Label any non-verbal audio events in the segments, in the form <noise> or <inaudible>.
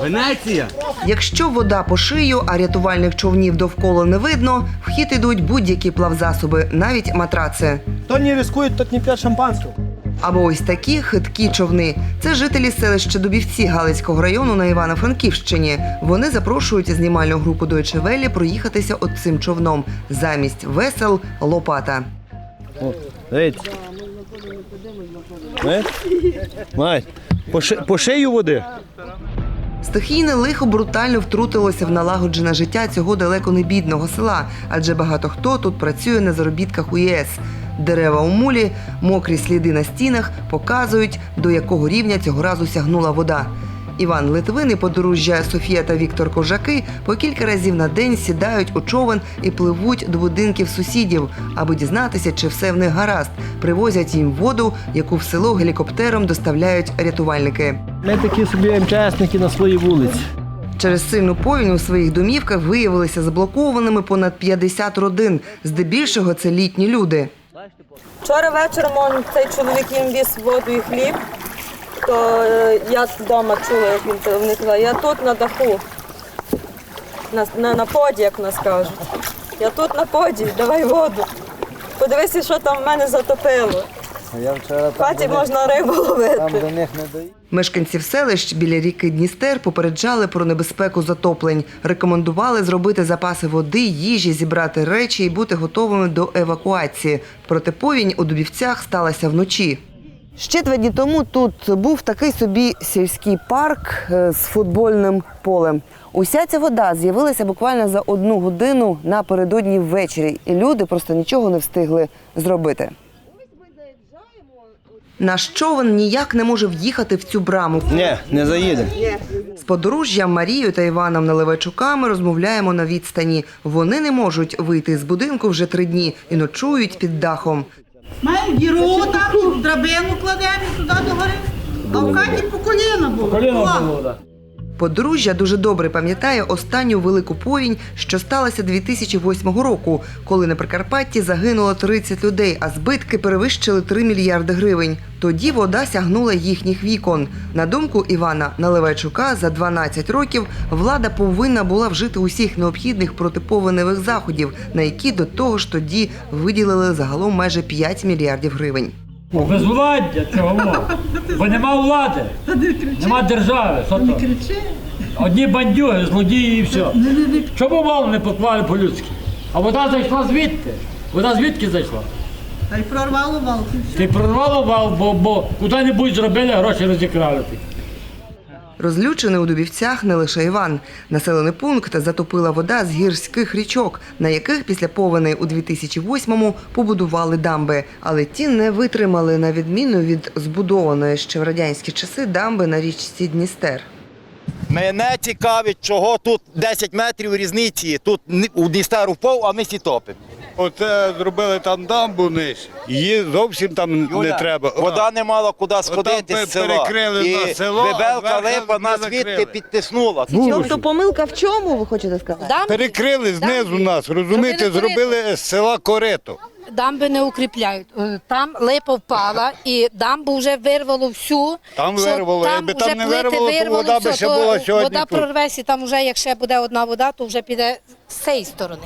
Венеція! Якщо вода по шию, а рятувальних човнів довкола не видно, в хід ідуть будь-які плавзасоби, навіть матраци. Хто не рискує, тот не п'є шампанського. Або ось такі хиткі човни. Це жителі селища Дубівці Галицького району на Івано-Франківщині. Вони запрошують знімальну групу Deutsche Welle проїхатися от цим човном. Замість весел лопата. О, дивіться. Мать, по, ши- по шию води. Стихійне лихо брутально втрутилося в налагоджене життя цього далеко не бідного села, адже багато хто тут працює на заробітках у ЄС. Дерева у мулі, мокрі сліди на стінах показують, до якого рівня цього разу сягнула вода. Іван Литвин і подружжя Софія та Віктор Кожаки по кілька разів на день сідають у човен і пливуть до будинків сусідів, аби дізнатися, чи все в них гаразд. Привозять їм воду, яку в село гелікоптером доставляють рятувальники. Ми такі собі МЧСники на своїй вулиці. Через сильну повінь у своїх домівках виявилися заблокованими понад 50 родин. Здебільшого це літні люди. Вчора вечором он, цей чоловік їм віз воду і хліб, то е, я вдома чула, як він вони я тут на даху, на, на, на поді, як нас кажуть. Я тут на поді, давай воду. Подивися, що там в мене затопило. Я вчора В хаті можна рибу ловити. них не доїв. Мешканців селищ біля ріки Дністер попереджали про небезпеку затоплень. Рекомендували зробити запаси води, їжі, зібрати речі і бути готовими до евакуації. Проте повінь у Дубівцях сталася вночі. Ще два дні тому тут був такий собі сільський парк е, з футбольним полем. Уся ця вода з'явилася буквально за одну годину напередодні ввечері, і люди просто нічого не встигли зробити. Наш човен ніяк не може в'їхати в цю браму. Ні, не заїде. З подружжям Марією та Іваном Наливайчуками розмовляємо на відстані. Вони не можуть вийти з будинку вже три дні і ночують під дахом. Маємо діру там, драбину кладемо туди догори. А в хаті по коліна було. О, так. Подружжя дуже добре пам'ятає останню велику повінь, що сталася 2008 року, коли на Прикарпатті загинуло 30 людей, а збитки перевищили 3 мільярди гривень. Тоді вода сягнула їхніх вікон. На думку Івана Наливайчука, за 12 років влада повинна була вжити усіх необхідних протиповеневих заходів, на які до того ж тоді виділили загалом майже 5 мільярдів гривень. Безвладдя цього. Бо нема влади, нема держави. Що то? Одні бандюги, злодії і все. Чому вал не поклали по-людськи? А вода зайшла звідти. Вода звідки зайшла? Та й прорвало валки. Ти прорвало вал, бо, бо куди-небудь зробили, гроші розікрали. Розлючений у Дубівцях не лише Іван. Населений пункт затопила вода з гірських річок, на яких після повені у 2008-му побудували дамби. Але ті не витримали на відміну від збудованої ще в радянські часи дамби на річці Дністер. Мене цікавить, чого тут 10 метрів різниці. Тут у Дністеру впав, а ми всі топимо. Оце зробили там дамбу нижче. Її зовсім там не Юля, треба. Вода не мала куди сходити ми з села. перекрили І на село, а вибелка зверху липа не нас закрили. звідти підтиснула. Тобто помилка в чому, ви хочете сказати? Перекрили знизу нас, розумієте, зробили з села корито. Дамби не укріпляють. Е, Там липа впала і дамбу вже вирвало всю. Там що вирвало. Якби там вже не плити вирвало, то вода би все, ще то була сьогодні Вода тут. прорветься, там вже, якщо буде одна вода, то вже піде з цієї сторони.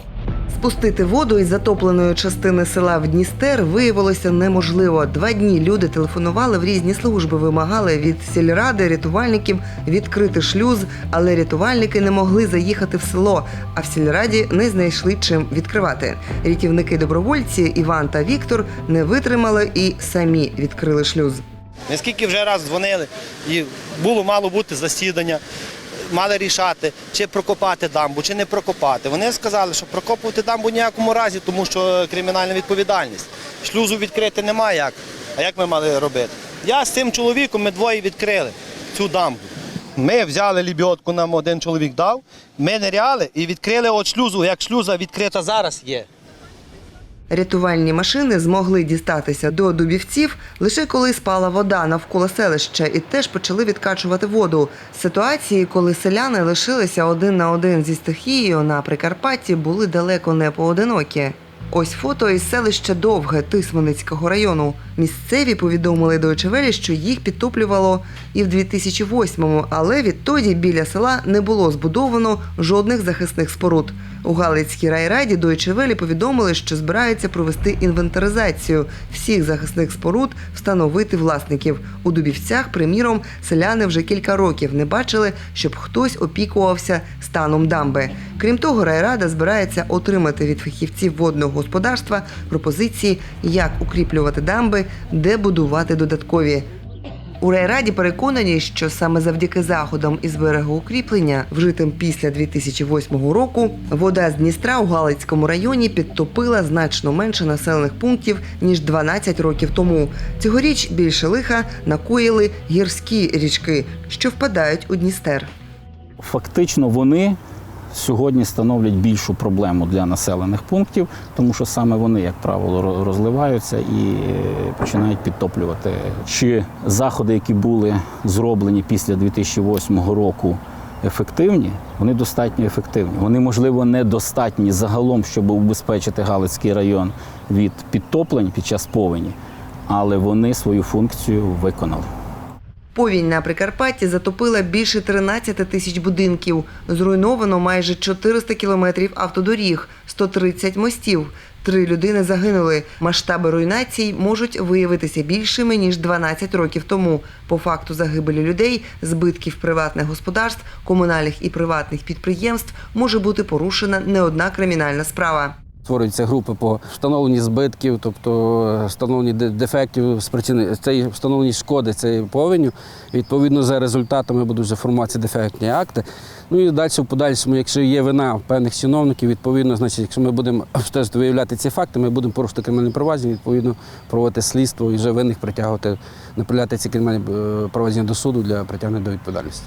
Спустити воду із затопленої частини села в Дністер виявилося неможливо. Два дні люди телефонували в різні служби, вимагали від сільради рятувальників відкрити шлюз, але рятувальники не могли заїхати в село, а в сільраді не знайшли чим відкривати. Рятівники-добровольці Іван та Віктор не витримали і самі відкрили шлюз. Наскільки вже раз дзвонили, і було мало бути засідання, мали рішати, чи прокопати дамбу, чи не прокопати. Вони сказали, що прокопувати дамбу ніякому разі, тому що кримінальна відповідальність. Шлюзу відкрити немає як. А як ми мали робити? Я з цим чоловіком ми двоє відкрили цю дамбу. Ми взяли лібьотку, нам один чоловік дав, ми ниряли і відкрили от шлюзу, як шлюза відкрита зараз є. Рятувальні машини змогли дістатися до дубівців лише коли спала вода навколо селища і теж почали відкачувати воду. Ситуації, коли селяни лишилися один на один зі стихією на Прикарпатті, були далеко не поодинокі. Ось фото із селища Довге Тисманицького району. Місцеві повідомили Deutsche Welle, що їх підтоплювало і в 2008-му, але відтоді біля села не було збудовано жодних захисних споруд. У Галицькій райраді Deutsche Welle повідомили, що збираються провести інвентаризацію всіх захисних споруд, встановити власників. У Дубівцях, приміром, селяни вже кілька років не бачили, щоб хтось опікувався станом дамби. Крім того, райрада збирається отримати від фахівців водного господарства пропозиції, як укріплювати дамби, де будувати додаткові. У райраді переконані, що саме завдяки заходам із берегоукріплення, вжитим після 2008 року, вода з Дністра у Галицькому районі підтопила значно менше населених пунктів ніж 12 років тому. Цьогоріч більше лиха накоїли гірські річки, що впадають у Дністер. Фактично вони сьогодні становлять більшу проблему для населених пунктів, тому що саме вони, як правило, розливаються і е, починають підтоплювати. Чи заходи, які були зроблені після 2008 року, ефективні? Вони достатньо ефективні. Вони, можливо, недостатні загалом, щоб убезпечити Галицький район від підтоплень під час повені, але вони свою функцію виконали. Повінь на Прикарпатті затопила більше 13 тисяч будинків. Зруйновано майже 400 кілометрів автодоріг, 130 мостів. Три людини загинули. Масштаби руйнацій можуть виявитися більшими ніж 12 років тому. По факту загибелі людей, збитків приватних господарств, комунальних і приватних підприємств може бути порушена не одна кримінальна справа. Створюються групи по встановленні збитків, тобто е, встановленні дефектів спричини цієї встановлені шкоди цією повенню. Відповідно, за результатами будуть вже формуватися дефектні акти. Ну і далі в подальшому, якщо є вина певних чиновників, відповідно, значить, якщо ми будемо <laughs> виявляти ці факти, ми будемо порушити кримінальне провадження, відповідно, проводити слідство і вже винних притягувати, направляти ці кримінальні е, провадження до суду для притягнення до відповідальності.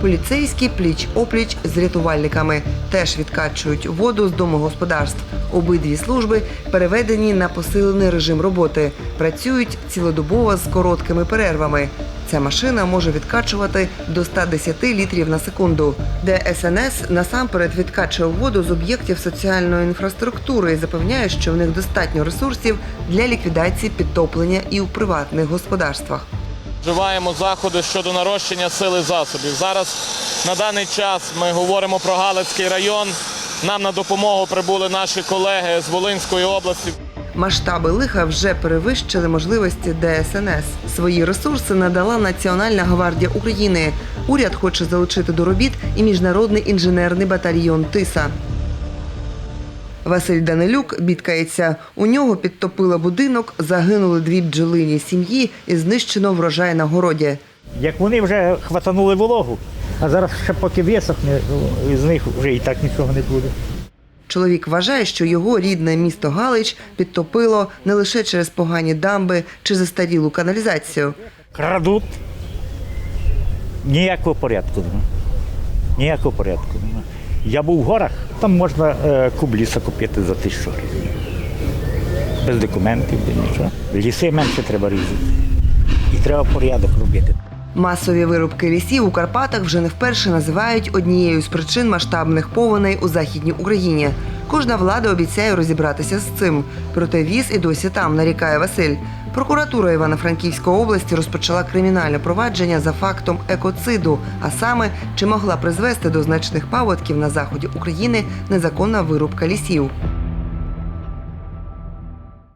Поліцейські пліч-опліч з рятувальниками теж відкачують воду з домогосподарств. Обидві служби переведені на посилений режим роботи. Працюють цілодобово з короткими перервами. Ця машина може відкачувати до 110 літрів на секунду. ДСНС насамперед відкачує воду з об'єктів соціальної інфраструктури і запевняє, що в них достатньо ресурсів для ліквідації підтоплення і у приватних господарствах. Вживаємо заходи щодо нарощення сили засобів. Зараз на даний час ми говоримо про Галицький район. Нам на допомогу прибули наші колеги з Волинської області. Масштаби лиха вже перевищили можливості ДСНС. Свої ресурси надала Національна гвардія України. Уряд хоче залучити до робіт і міжнародний інженерний батальйон Тиса. Василь Данилюк бідкається. У нього підтопило будинок, загинули дві бджолині сім'ї і знищено врожай на городі. Як вони вже хватанули вологу, а зараз ще поки висохне, з них вже і так нічого не буде. Чоловік вважає, що його рідне місто Галич підтопило не лише через погані дамби чи застарілу каналізацію. Крадуть. Ніякого порядку. Ніякого порядку. Я був в горах, там можна е, куб ліса купити за тисячу гривень. Без документів, без нічого. Ліси менше треба різати. І треба порядок робити. Масові вирубки лісів у Карпатах вже не вперше називають однією з причин масштабних повеней у західній Україні. Кожна влада обіцяє розібратися з цим. Проте віз і досі там, нарікає Василь. Прокуратура Івано-Франківської області розпочала кримінальне провадження за фактом екоциду, а саме чи могла призвести до значних паводків на заході України незаконна вирубка лісів.